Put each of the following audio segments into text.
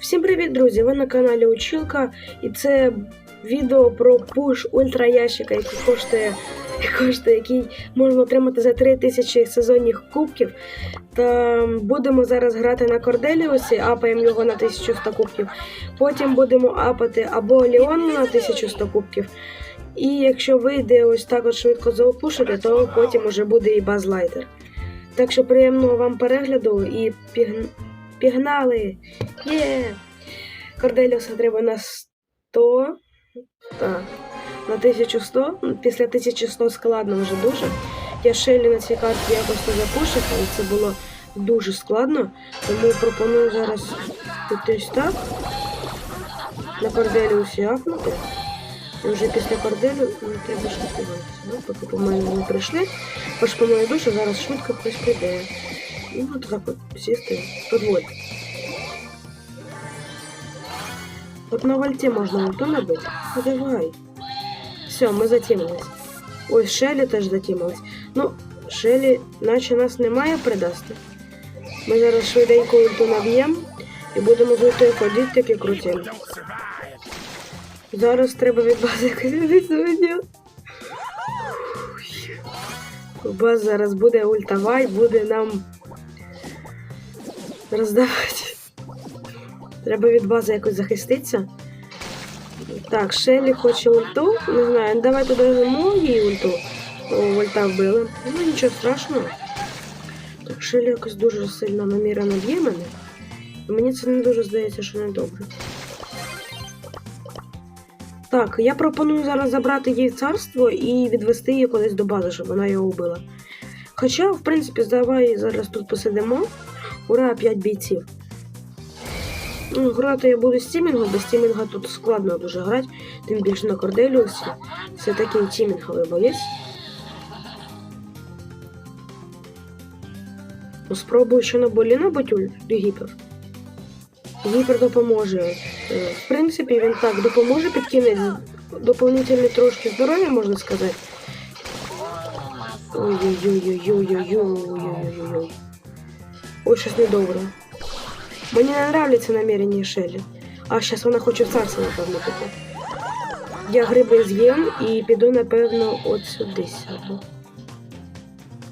Всім привіт, друзі! Ви на каналі Училка, і це відео про пуш ультра ящика, який коштує, коштує, який можна отримати за 3000 сезонних кубків. Та будемо зараз грати на Корделіусі, апаємо його на 1100 кубків. Потім будемо апати або Леон на 1100 кубків. І якщо вийде ось так от швидко заопушити, то потім уже буде і базлайтер. Так що приємного вам перегляду і пігн... пігнали! Є! Корделіуса треба на 100. Так. На 1100. Ну, Після 1100 складно вже дуже. Я Шелі на цій карті якось не запушив, але це було дуже складно. Тому пропоную зараз ось так. На Корделіусі апнути. І вже після корделю ну, треба ж готуватися. Ну, поки по мене не прийшли. Хоч по мою душу зараз швидко хтось прийде. І от так от сісти подвоє. От на вольте можна ульту набити. Ну давай. Все, ми затімились. Ой, Шелі теж затімилась. Ну, Шелі, наче нас немає придасти. Ми зараз швиденько ульту наб'ємо і будемо з ультою ходити такі круті. Зараз треба від бази якось відсунення. Баз зараз буде ультава і буде нам роздавати. Треба від бази якось захиститися. Так, Шелі хоче ульту. Не знаю, ну, давайте додамо їй ульту. О, ульта вбили. Ну нічого страшного. Так, Шелі якось дуже сильно намірено б'є мене. Мені це не дуже здається, що не добре. Так, я пропоную зараз забрати в царство і відвести її кудись до бази, щоб вона його вбила. Хоча, в принципі, давай зараз тут посидимо. Ура, 5 бійців. Ну, грати я буду з тімінгу, без тімінга тут складно дуже грати, тим більше на Корделіусі. Це такий тімінговий боєць. Ну, спробую ще на болі набити ульт гіпер. Гіпер допоможе. Е, В принципі, він так допоможе підкинути доповнительні трошки здоров'я, можна сказати. Ой-ой-ой-ой-ой-ой-ой-ой-ой-ой. Ой, щось недобре. Мені не нравляться намірення Шелі. А, зараз вона хоче в царство, напевно, піти. Я гриби з'їм і піду, напевно, от сюди сяду.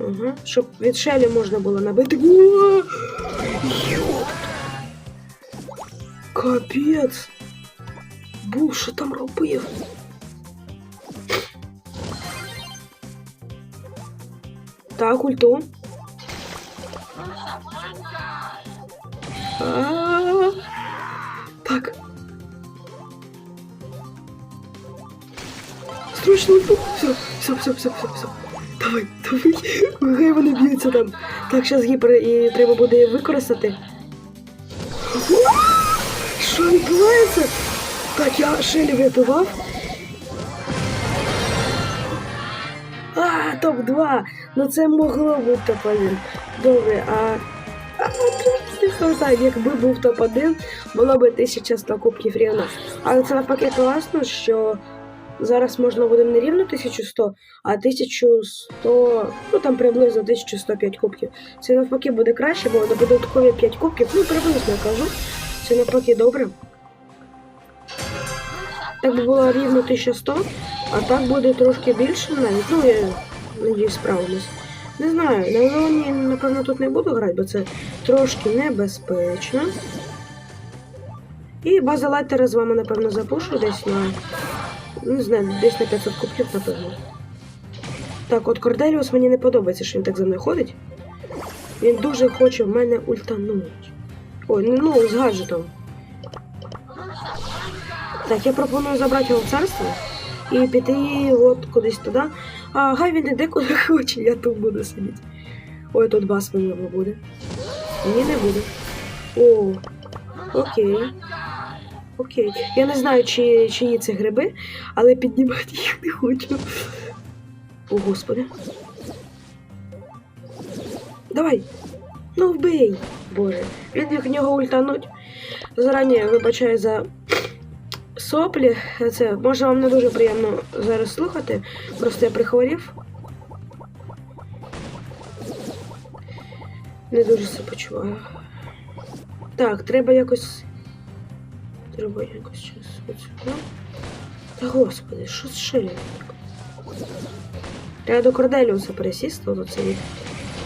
Угу. Щоб від Шелі можна було набити. О! Капець! Був, що там робив? Так, ульту. Так. Срочно ульту. Все, все, все, все, все, все. Давай, давай. Хай вони б'ються там. Так, зараз гіпер і треба буде використати. Що відбувається? Так, я Шелі врятував. А, топ-2. Ну це могло бути топ-1. Добре. А, так, якби був топ-1, було б 1100 кубків рівно. Але це навпаки класно, що зараз можна буде не рівно 1100, а 1100, ну там приблизно 1105 кубків. Це навпаки буде краще, бо додаткові 5 кубків, ну приблизно я кажу. Це навпаки добре. Так би було рівно 1100, а так буде трошки більше навіть. Ну, я надіюсь, справимось. Не знаю, на Леоні, напевно, тут не буду грати, бо це трошки небезпечно. І база лайтера з вами, напевно, запушу десь на. Не знаю, десь на 500 кубків, напевно. Так, от Корделіус мені не подобається, що він так за мною ходить. Він дуже хоче в мене ультануть. Ой, ну, з гаджетом. Так, я пропоную забрати його в царство і піти от кудись туди. А хай він іде куди хоче, я тут буду сидіти. Ой, тут бас мені буде. Ні, не буде. О, окей. Окей. Я не знаю, чи, чиї це гриби, але піднімати їх не хочу. О, господи. Давай. Ну вбий. Боже. Він як нього ультануть. Зарані вибачаю за соплі. Це може вам не дуже приємно зараз слухати. Просто я прихворів. Не дуже себе почуваю. Так, треба якось Треба якось от. Та господи, що з шилі? Треба до Корделіуса пересісти, оце від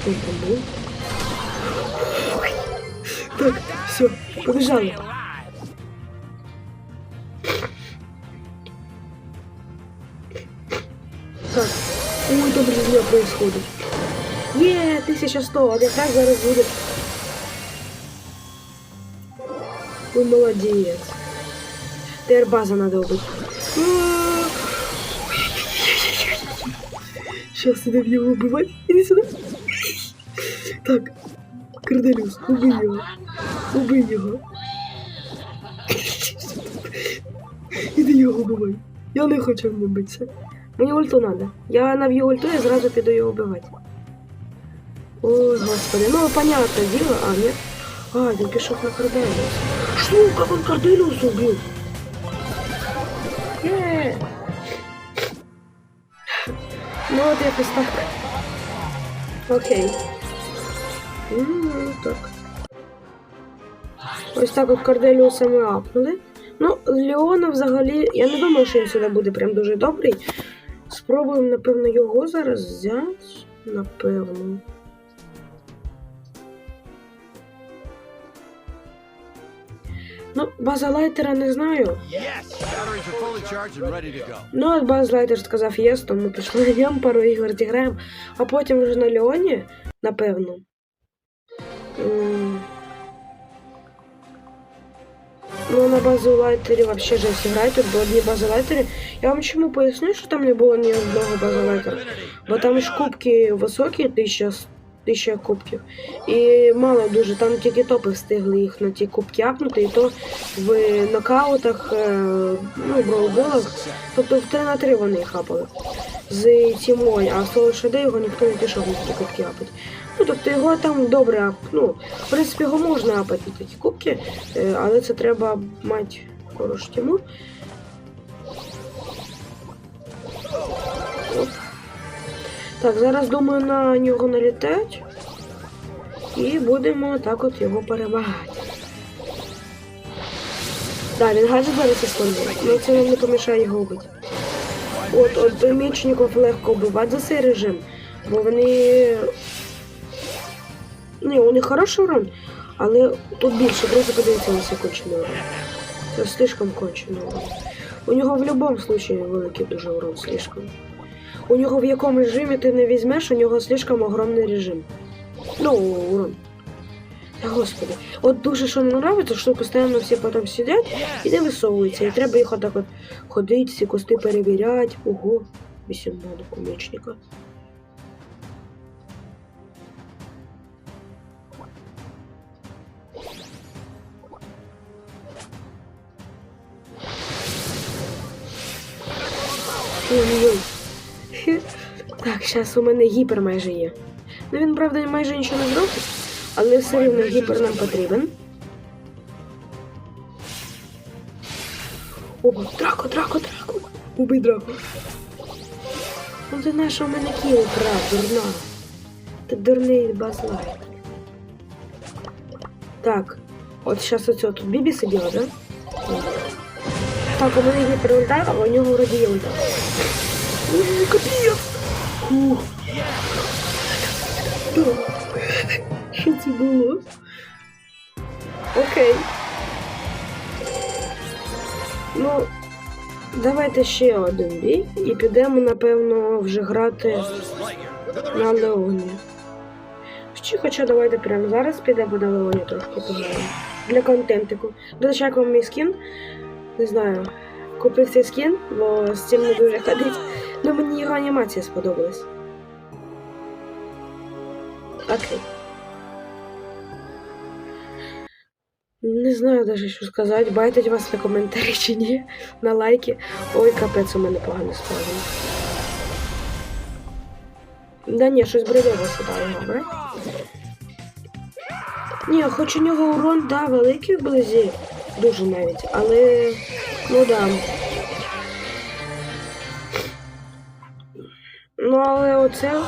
він був. Так, все, побіжали. Резня происходит. Є, 1100, а якраз зараз буде. Ви молодець. Тепер база надо убити. Сейчас идем его убивать. Иди сюда. Так. Корделиус, убий его. Убий его. Іди його убивай. Я не хочу в. Мені ульту надо. Я нав'ю ульту і зразу піду його вбивати. Ой, господи, ну понятное дело, а, нет? А, він пішов на Корделиус. Что, как он Корделиус убил? Є. Ну, от якось так. Окей. М, так. Ось так от Корделіуса ми апнули. Ну, Леона взагалі, я не думаю, що він сюди буде прям дуже добрий. Спробуємо, напевно, його зараз взяти. Напевно. Ну, база лайтера не знаю. Ну, от баз лайтер сказав єс, тому пішли на ньому, пару ігор зіграємо, а потім вже на Леоні, напевно. Ну, на базу лайтері вообще жесть грати, тут одні бази лайтері. Я вам чому поясню, що там не було ні одного бази лайтера. Бо там ж кубки високі, тисяча, тисяча кубків. І мало дуже, там тільки топи встигли їх на ті кубки апнути, і то в нокаутах, е, ну, броуболах, тобто в 3 на 3 вони їх апали. З тімою, а з того його ніхто не пішов на ті кубки апати. Ну, тобто його там добре ну, в принципі, його можна апати такі кубки, е, але це треба мати хорошу тіму. Оп. Так, зараз думаю на нього налітати. І будемо так от його перемагати. Так, він гаджет зараз іспользує, але це нам не помішає його вбити. От, от мічників легко вбивати за цей режим, бо вони. Не, у них хороший урон, але тут більше, просто подивіться на цей кончений урон. Це слишком кончений урон. У нього в будь-якому випадку великий дуже урон слишком. У нього в якому режимі ти не візьмеш, у нього слишком огромний режим. Ну, урон. Та господи, от дуже що не подобається, що постійно всі потім сидять і не висовуються. І треба їх отак от ходити, всі кусти перевіряти. Ого, 8 банок Ой-ой-ой. Так, зараз у мене гіпер майже є. Ну він, правда, майже нічого не зробить, але все рівно гіпер нам потрібен. О, драко, драко, драко. Убий драко. Ну ти наша у мене кіл крав, дурна. Ти дурний базлайт. Так, от зараз оце тут Бібі сиділа, да? Так, у мене гіпер ульта, а у нього вроді є ульта. Ой, капець! Фух. Що це було? Окей. Ну, давайте ще один бій і підемо, напевно, вже грати на Леоні. Чи хоча давайте прямо зараз підемо на Леоні трошки пограємо. Для контентику. До речі, як вам мій скін? Не знаю. Купив цей скін, бо з цим не дуже ходить. Ну мені його анімація сподобалась. Окей. Не знаю даже, що сказати. Байтить вас на коментарі чи ні. На лайки. Ой, капець у мене погано складено. Да ні, щось бредово сідає, добре? Ні, хоч у нього урон, да, великий вблизі. Дуже навіть, але. Ну да. Ну, але оце.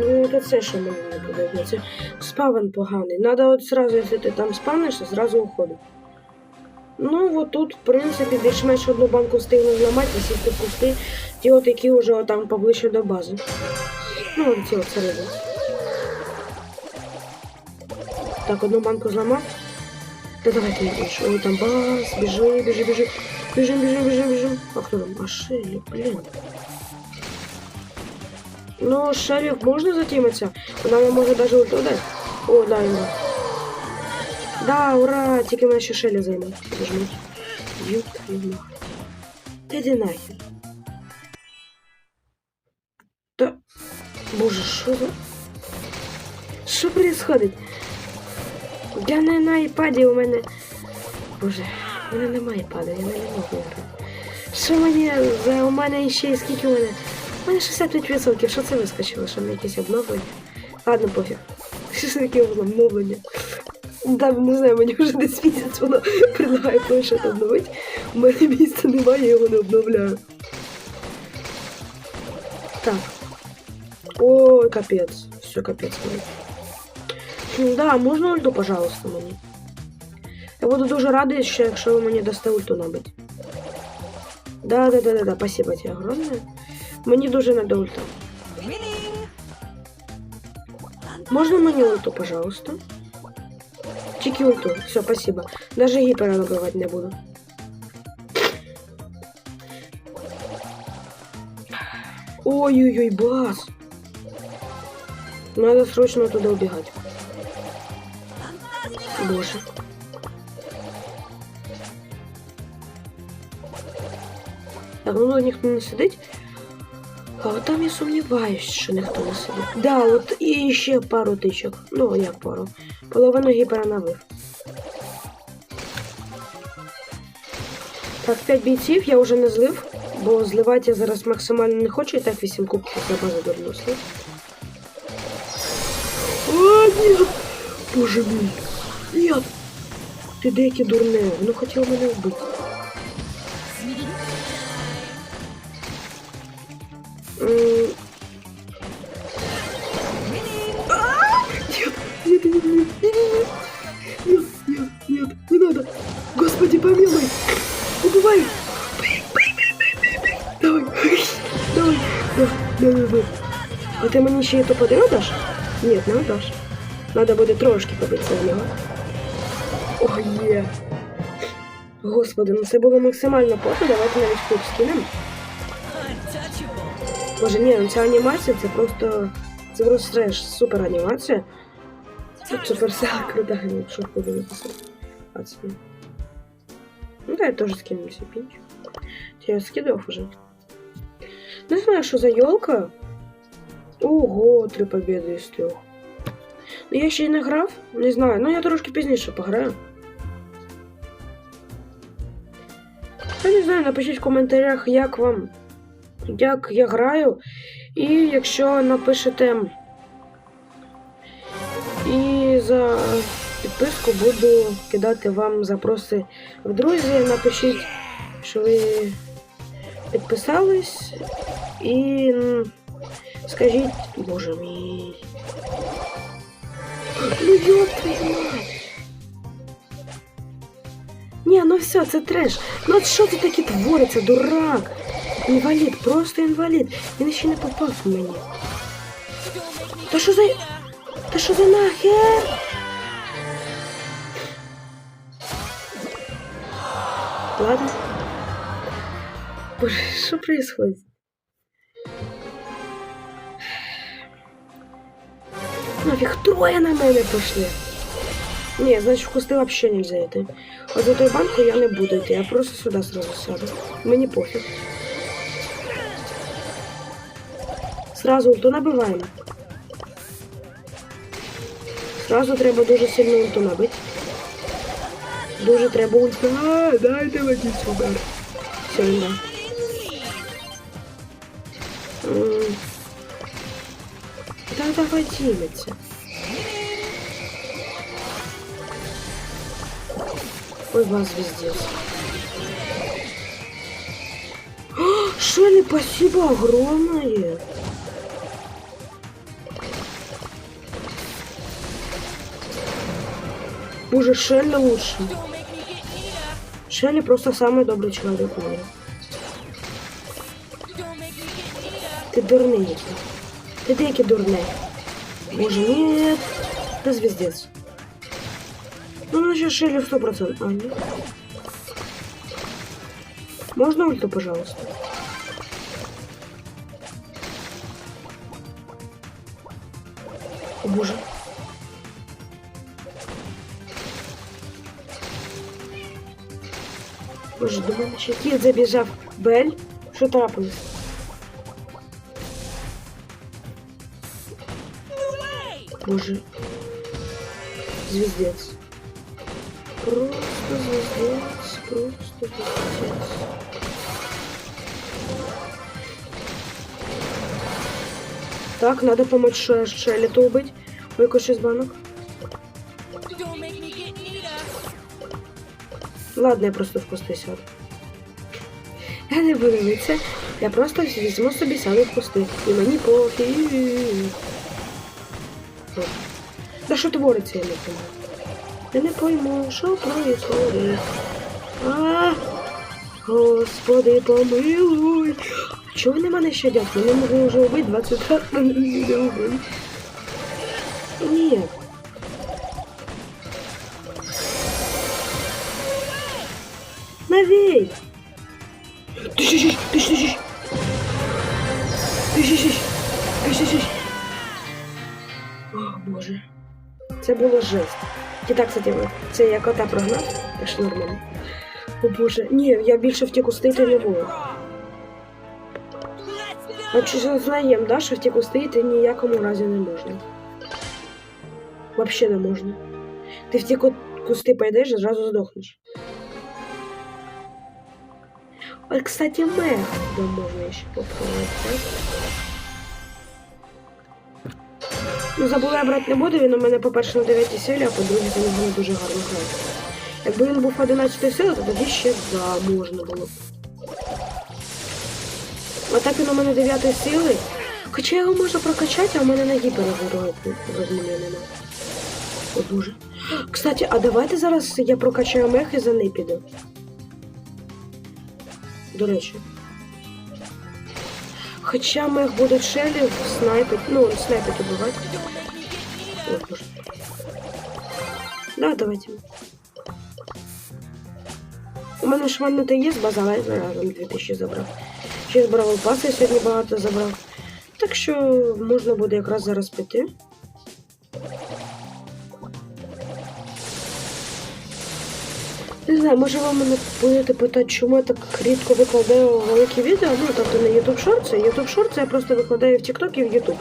Ну, то це що мені не подобається. Спавен поганий. Надо от сразу, якщо ти там спавнишся, зразу уходить. Ну, от тут, в принципі, більш-менш одну банку встигну зламати, сісти в кусти, ті от які вже там поближче до бази. Ну, от ці от середини. Так, одну банку зламав. Та давайте. Ой, там бас, біжи, біжи, біжи. Бежим, бежим, бежим, бежим. Ах ты там, ошейник, блин. Ну, шарик можно затиматься? Она его может даже вот. О, да, ему. Да, ура! Тільки мы ще шелі займем. Зажмуть. Нахер. Та... Боже, що за... Що происходить? Я на на айпаді у мене... Боже мене немає айпада, я не можу грати. Що мені за у мене ще скільки у мене? У мене 65%. Що це вискочило? Що на якісь обновлення? Ладно, пофіг. Що це таке обновлення? Там, не знаю, мені вже десь місяць воно предлагає планшет обновити. У мене місця немає, я його не обновляю. Так. Ой, капець. Все, капець. мені. Да, можна ульту, пожалуйста, мені. Я буду дуже радий, що якщо ви мені дасте ульту набить. Да, да, да, да, да, спасибо тебе огромное. Мені дуже надо ульта. Можна мені ульту, пожалуйста? Тільки ульту. Все, спасибо. Даже гіпера набивати не буду. Ой-ой-ой, бас. Надо срочно туда убегать. Боже. Ну ніхто не сидить. А от там я сумніваюсь, що ніхто не сидить. Да, от і ще пару тичок. Ну, як пару. Половину гіпера набив. Так, 5 бійців я вже не злив, бо зливати я зараз максимально не хочу, і так 8 кубків за базу слив. О, ні! Боже мій! Ні! Ти деякі дурне, воно хотіло мене вбити. Нет, нет, нет, нет, нет, нет, нет, нет, не надо. Господи, помилуй. Убивай. Давай, давай, давай, давай, давай. А ти мені ще й то даш? Ні, не даш. Надо буде трошки побитися в нього. О, є. Господи, ну це було максимально пофіг, давайте навіть куб скинемо. Боже, ні, ну ця анімація це просто. Це просто треш, супер анімація. Це суперсел крута, якщо буду написати. А це. Ну да, я теж скину всі пінч. Я скидав уже. Не знаю, що за елка. Ого, три победи із трьох. Ну я ще й не грав, не знаю. Ну я трошки пізніше пограю. Я не знаю, напишіть в коментарях, як вам як я граю. І якщо напишете і за підписку буду кидати вам запроси в друзі. Напишіть, що ви підписались. І скажіть, боже мій. Ну ёб твою мать! Ні, ну все, це треш. Ну от що це таке твориться, дурак? Інвалід, просто інвалід. Він ще не попав в мені. Та що за. Та що за нахер? Ладно. Боже, що происходит? Нафіг троє на мене пішли. Ні, значить в кусти вообще нельзя йти. От за той банку я не буду йти, я просто сюди сразу сяду. Мені пофіг. Сразу набиваємо. Сразу треба дуже сильно ульту набити. Дуже треба ульту. А, дайте мені сюди. Все, да. М. Та давай ділиться. Ой, вас везде. Шелли, спасибо огромное. Боже, Шелли лучше. Шелли просто самый добрый человек в мире. Ти дурний який. Ти деякий дурний. Боже, нет. Це звіздець. Ну, значит, Шелли в 100%. А, нет. Можно ульту, пожалуйста? О, боже. Боже, до мене ще кіт. Бель? Що трапилось? Боже. Звездец. Просто звездец. Просто звездец. Так, надо помочь Ше- Шеллиту убить. Ой, щось банок. Ладно, я просто в кусти сяду. Я не буду митися. Я просто візьму собі сяду в кусти. І мені. От. Та що твориться, я не пойму. Я не пойму, що происходит. А, Господи, помилуй. Чого вони мене щадять? Вони могли вже убити 20 раз, це я кота прогнав, нормально. О боже, ні, я більше втіку стоїти не буду. От що знаємо, да, що втіку стоїти ніякому разі не можна. Вообще не можна. Ти в ті кусти пойдеш і зразу здохнеш. От, кстати, мех да можна ще попробувати? Ну, забула я брати не буду, він у мене, по-перше, на 9 силі, а по-друге, нього не дуже гарно грає. Якби він був 11 сили, то тоді ще да, можна було. А так він у мене 9 сили. Хоча його можна прокачати, а у мене на гіпера розміни нема. О, дуже. Кстати, а давайте зараз я прокачаю мех і за неї піду. До речі. Хоча ми їх будуть шелі снайпить, ну, снайпить убивати. О, боже. Да, давайте. У мене ж ванна є з база, разом 2000 забрав. Ще збирав я сьогодні багато забрав. Так що можна буде якраз зараз піти. Знаю, може ви мене будете питати, чому я так рідко викладаю великі відео, ну тобто не YouTube Shorts, YouTube Shorts я просто викладаю в TikTok і в YouTube.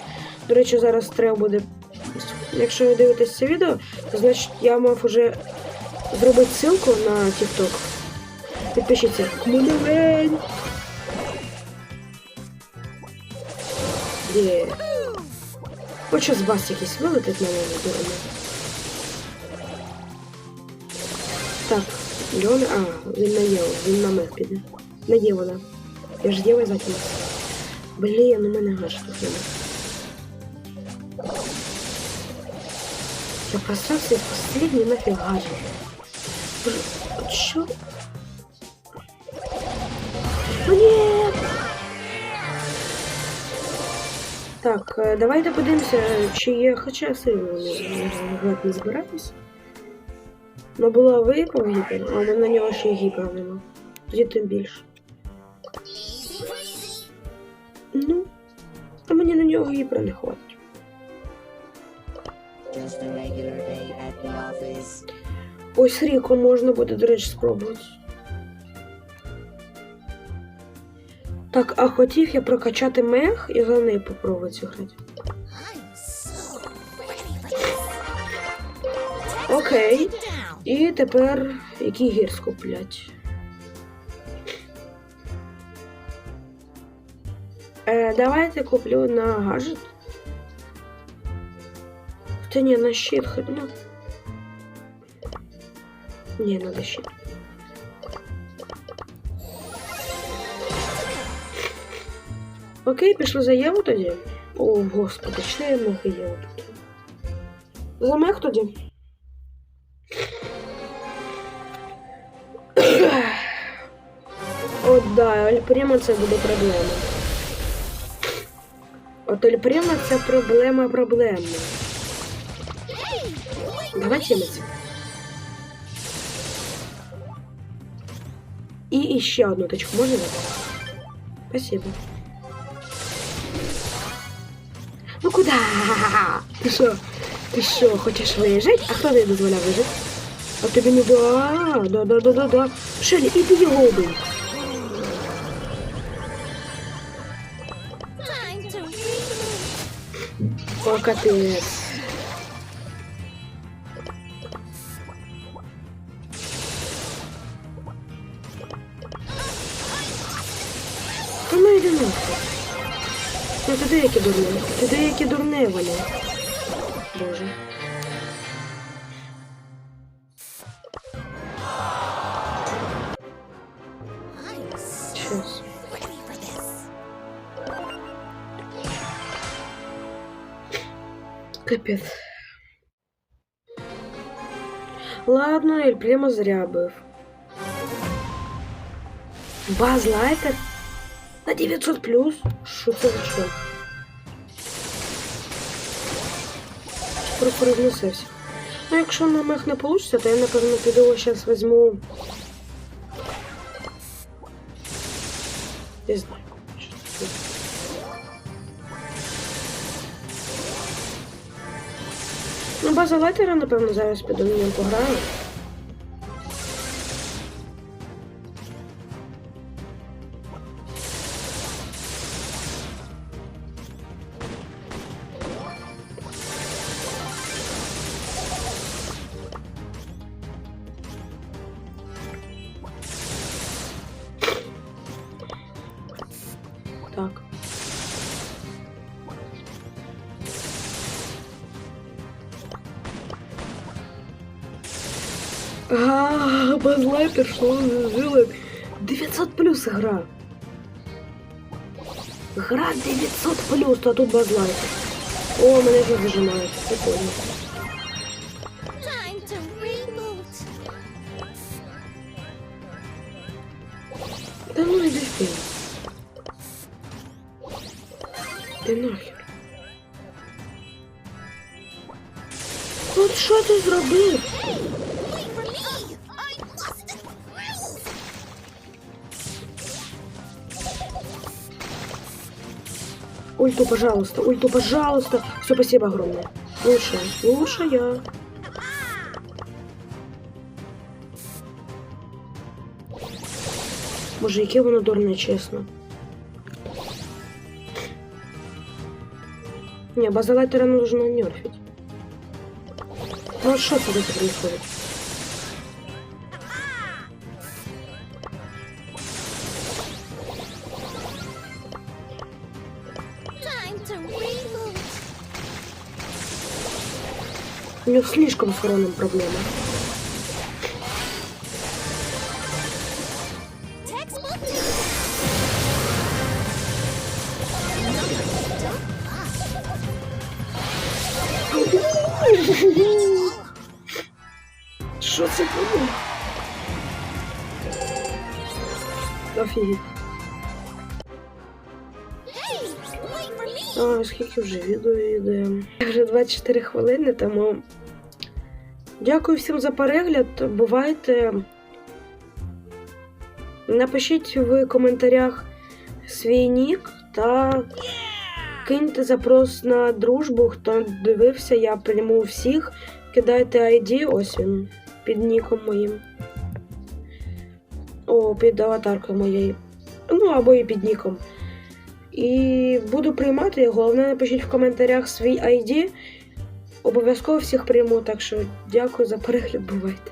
До речі, зараз треба буде. Якщо ви дивитесь це відео, то значить я мав уже зробити ссылку на TikTok. Підпишіться. Кмулевень! Є. Хочу з бас якийсь вилетить на мене дурно. Так, Льон, а, він на Єву, він на мех піде. На Єву, да. Я ж Єву закинув. Блін, у мене гаш тут. Я просрався в последній нафіг от? Ну ні! Так, е, давайте подивимося, чи є, хоча сильно не, не збираюсь. Ну була випав гіпер, а на нього ще й гіпер нема. Тоді тим більше. Ну, а мені на нього гіпера не хватить. Ось Ріко можна буде, до речі, спробувати. Так, а хотів я прокачати мех і за неї попробувати грати. Окей. І тепер який гір скуплять? Е, давайте куплю на гаджет. Та ні, на щит хоч, ну. Ні, надо щит. Окей, пішли за Єву тоді. О, господи, чи я много Єву тут? За мех тоді? Да, Ель це буде проблема. От Ель Прімо це проблема проблемна. Давай чимось. І іще одну точку можна? Спасибо. Ну куда? Ти що? Ти що, хочеш виїжджати? А хто тобі дозволяв виїжджати? А тобі не да, да, да, да, да, да. Шелі, іди його убий. О, капец. Та ну йди нахуй. Ну туди які дурне. Туди які дурне, Валя. Боже. Капець. Ладно, Ель Прямо зря бив. Баз лайтер? На 900 плюс? Це за що? Просто рознесився. Ну, якщо на мех не вийде, то я, напевно, піду зараз візьму. Не знаю. Ну, база лайтера, напевно, зараз піду в нього пограю. А, что он жили? 900 плюс игра. Гра 900 плюс, а тут базлайтер. О, меня же зажимает. Прикольно. Пожалуйста, ульту, пожалуйста. Все, спасибо огромное. Лучше, лучше я. Боже, яке воно дурне, чесно. Не, базалайтера нужно нерфить. Ну а что тут происходит? Него слишком с уроном проблема. Textbook. Що це було? Офігеть. А, скільки вже відео йде? Вже 24 хвилини, тому дякую всім за перегляд. Бувайте. Напишіть в коментарях свій нік та киньте запрос на дружбу. Хто дивився, я прийму всіх. Кидайте ID, ось він, під ніком моїм. О, під аватаркою моєю. Ну, або і під ніком. І буду приймати. Головне, напишіть в коментарях свій ID. Обов'язково всіх прийму, так що дякую за перегляд, бувайте.